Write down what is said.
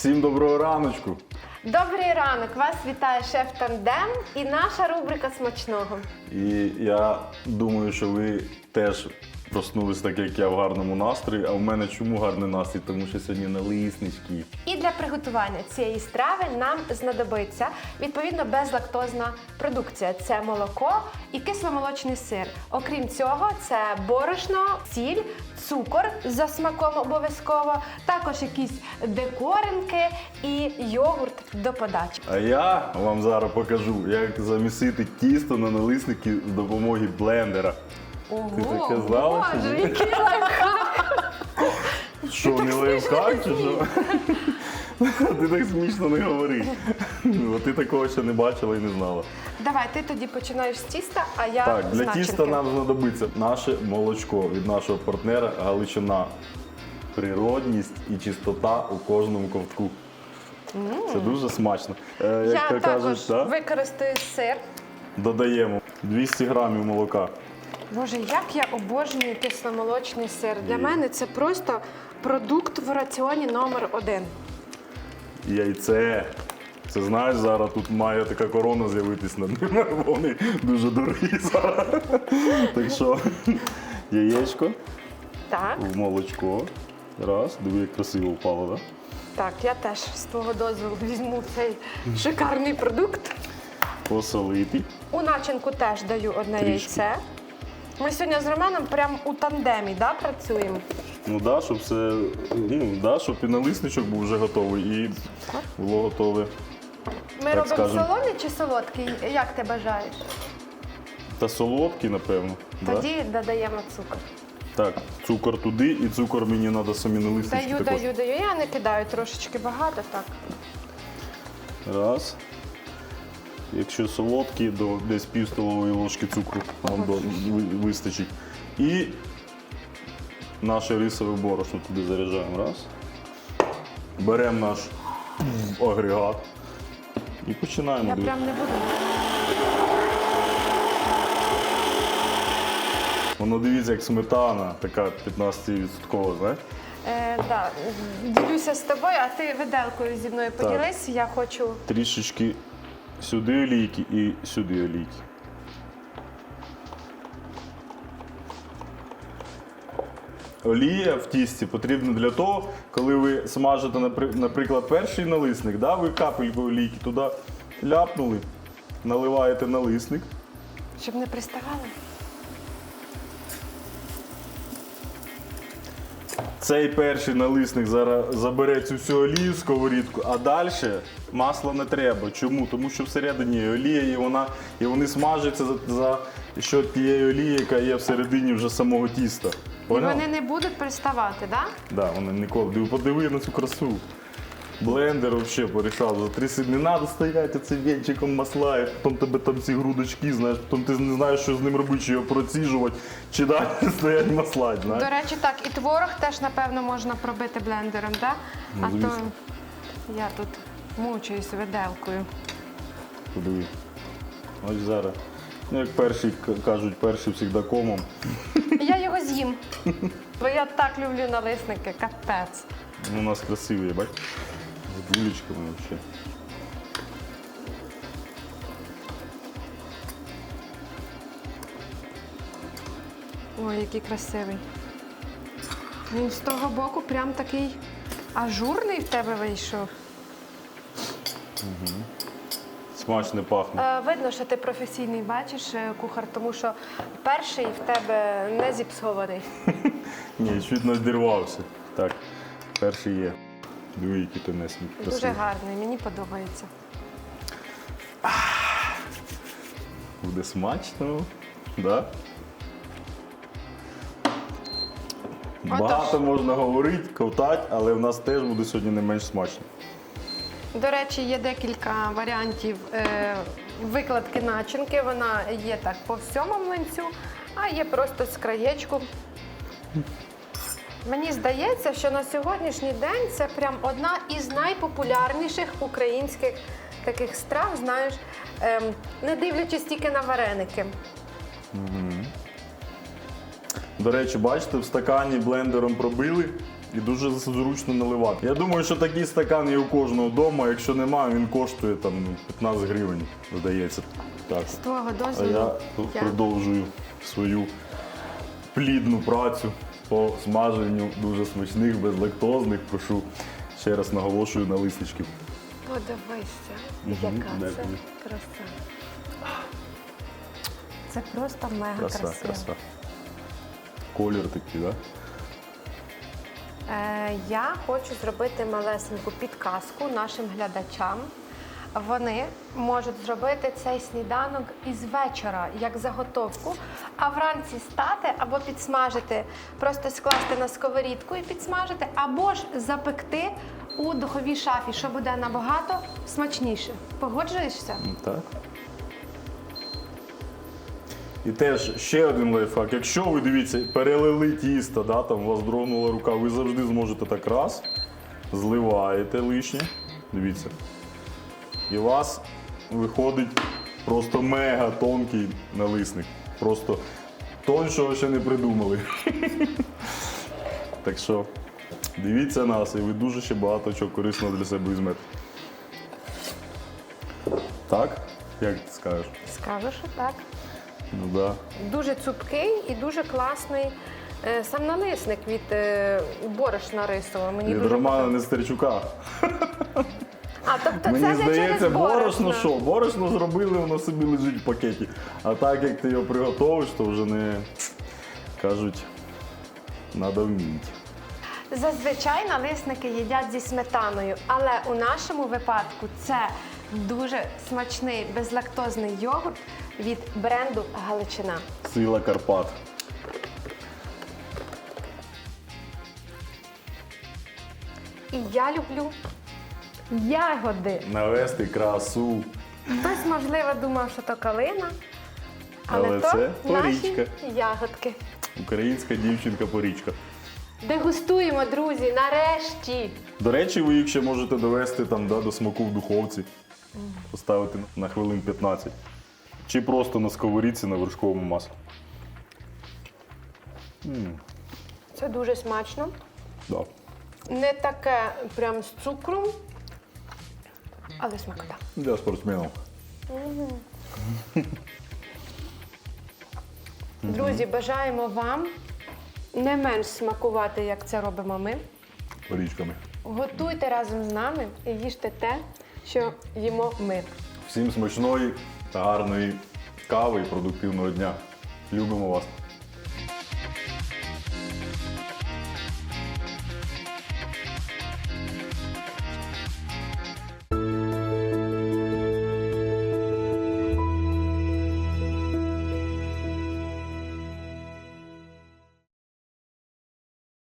Всім доброго раночку. Добрий ранок! Вас вітає шеф Тандем і наша рубрика смачного. І я думаю, що ви теж проснулись так, як я в гарному настрої. А в мене чому гарний настрій? Тому що сьогодні налиснички. І для приготування цієї страви нам знадобиться відповідно безлактозна продукція. Це молоко і кисломолочний сир. Окрім цього, це борошно, сіль, цукор за смаком обов'язково, також якісь декоринки і йогурт до подачі. А я вам зараз покажу, як замісити тісто на налисники з допомоги блендера. Ти таке знала, чи Боже, ні? який лайфхак! Що, не лайфхак чи що? Ти так смішно не говори. Бо ти такого ще не бачила і не знала. Давай, ти тоді починаєш з тіста, а я Так, з для начинки. тіста нам знадобиться наше молочко від нашого партнера Галичина. Природність і чистота у кожному ковтку. Це дуже смачно. Е, Я як також да? використаю сир. додаємо 200 грамів молока. Боже, як я обожнюю кисломолочний сир. Для мене це просто продукт в раціоні номер один. Яйце. Це знаєш, зараз тут має така корона з'явитись над ними. Вони дуже дорогі зараз. Так що яєчко Так, в молочко. Раз, диви, як красиво впало, так? так, я теж з твого дозволу візьму цей шикарний продукт. Посолити. У начинку теж даю одне Трішки. яйце. Ми сьогодні з Романом прям у тандемі да, працюємо. Ну да, щоб все, ну да, щоб і налисничок був вже готовий, і було готове. Ми Так робимо скажем. солоний чи солодкий, як ти бажаєш? Та солодкий, напевно. Да? Тоді додаємо цукор. Так, цукор туди і цукор мені треба самі налиснички Даю, також. даю, даю. Я не кидаю трошечки багато, так. Раз. Якщо солодкий, то десь пів столової ложки цукру до, ви- вистачить. І наше рисове борошно туди заряджаємо. Раз. Беремо наш агрегат і починаємо. Я прям не буду. Воно дивіться, як сметана, така 15%, знаєш? Е, да. Ділюся з тобою, а ти виделкою зі мною поділись. Я хочу. Трішечки сюди олійки і сюди олійки. Олія в тісті потрібна для того, коли ви смажите, напри- наприклад, перший налисник, да, ви капельку олійки туди ляпнули, наливаєте налисник. Щоб не приставали. Цей перший налисник зараз забере цю всю олію сковорідку, а далі масла не треба. Чому? Тому що всередині є олія, і вона і вони смажаться за, за що тієї олії, яка є всередині вже самого тіста. І вони не будуть приставати, так? Да? Да, вони ніколи. Диви, Подиви на цю красу. Блендер взагалі порішав за три сі- Не треба стояти цим венчиком масла, і потім тебе там ці грудочки, знаєш, потім ти не знаєш, що з ним робити, чи його проціжувати, чи далі стоять масла, знаєш. До речі, так, і творог теж, напевно, можна пробити блендером, так? Ну, а то звісно. я тут мучуюсь виделкою. Подиви. Ось зараз. Ну, як перші к- кажуть, перші завжди комом. Я його з'їм. Бо я так люблю налисники, капець. Ну, у нас красиві, бач? З булечками взагалі. Ой, який красивий. Він з того боку прям такий ажурний в тебе вийшов. Смачно пахне. Е, видно, що ти професійний бачиш е, кухар, тому що перший в тебе не зіпсований. Ні, чуть не здірвався. Так, перший є. Диви, які тонесні. Дуже красиві. гарний, мені подобається. Буде смачно. Да? Багато можна говорити, ковтати, але в нас теж буде сьогодні не менш смачно. До речі, є декілька варіантів е, викладки начинки. Вона є так по всьому млинцю, а є просто з краєчку. Мені здається, що на сьогоднішній день це прям одна із найпопулярніших українських таких страв, знаєш, ем, не дивлячись тільки на вареники. До речі, бачите, в стакані блендером пробили і дуже зручно наливати. Я думаю, що такий стакан є у кожного вдома. Якщо немає, він коштує там ну, 15 гривень, здається. Так. З твого А дозволу я продовжую свою плідну працю по смаженню дуже смачних, безлактозних. Прошу ще раз наголошую на лисничків. Подивися, яка це дякую. краса. Це просто мега Краса, красиво. краса. Колір такий, так? Да? Е, я хочу зробити малесеньку підказку нашим глядачам. Вони можуть зробити цей сніданок із вечора як заготовку, а вранці стати або підсмажити, просто скласти на сковорідку і підсмажити, або ж запекти у духовій шафі, що буде набагато смачніше. Погоджуєшся? Так. І теж ще один лайфхак. Якщо ви дивіться, перелили тісто, да, там у вас дрогнула рука, ви завжди зможете так раз, зливаєте лишнє. Дивіться. І у вас виходить просто мега тонкий налисник. Просто тоншого ще не придумали. Так що дивіться нас, і ви дуже ще багато чого корисного для себе візьмете. Так? Як ти скажеш? Скажу, що так. Ну да. Дуже цупкий і дуже класний е, сам налисник від е, борошна рисового. Мені Від дуже Романа подобається. Нестерчука. А, тобто Мені це не здається, через борошно що? Борошно зробили, воно собі лежить в пакеті. А так як ти його приготовиш, то вже не кажуть, треба вміти. Зазвичай налисники їдять зі сметаною, але у нашому випадку це дуже смачний безлактозний йогурт від бренду Галичина. Сила Карпат. І я люблю ягоди. Навести красу. Хтось, можливо, думав, що то калина, але, Але то це наші порічка. ягодки. Українська дівчинка-порічка. Дегустуємо, друзі, нарешті. До речі, ви їх ще можете довести там, да, до смаку в духовці, поставити на хвилин 15. Чи просто на сковорідці на вершковому маслі. Це дуже смачно. Да. Не таке прям з цукром, але смакота. Для спортсменів. Друзі, бажаємо вам не менш смакувати, як це робимо ми. Порічками. Готуйте разом з нами і їжте те, що їмо ми. Всім смачної та гарної кави і продуктивного дня. Любимо вас.